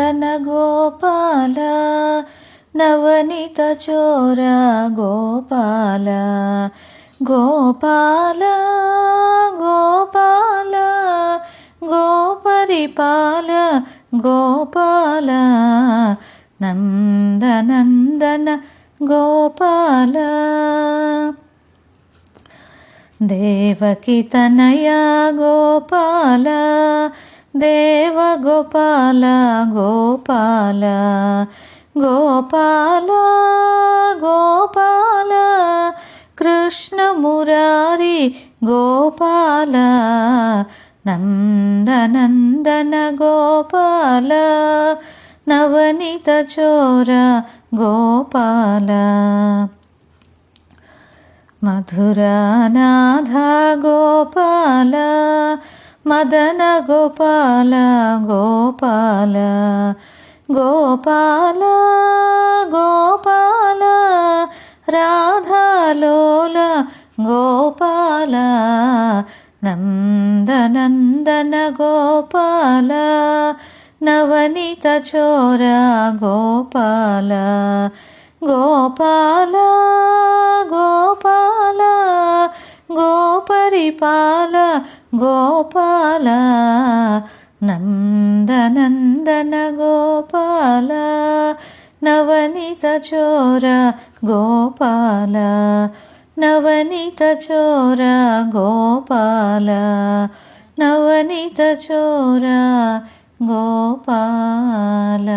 నందన గోపాల నవనిత చోర గోపాల. గోపాల గోపాల గోపరిపాల గోపాల. నందనందన గోపాల. దేవకి తనయ గోపాల దేవ గోపాల గోపాల గోపాల గోపాల కృష్ణ మురారి గోపాల నందనందన గోపాల నవనీత చోర గోపాల. మధురానాథ గోపాల మదన గోపాల గోపాల గోపాల గోపాల రాధాలోల గోపాల నందనందన గోపాల నవనిత చోర గోపాల గోపాల గోపాల గోపరిపాల గోపాల నందనందన గోపాల నవనిత చోర గోపాల నవనిత చోర గోపాల నవనిత చోర గోపాల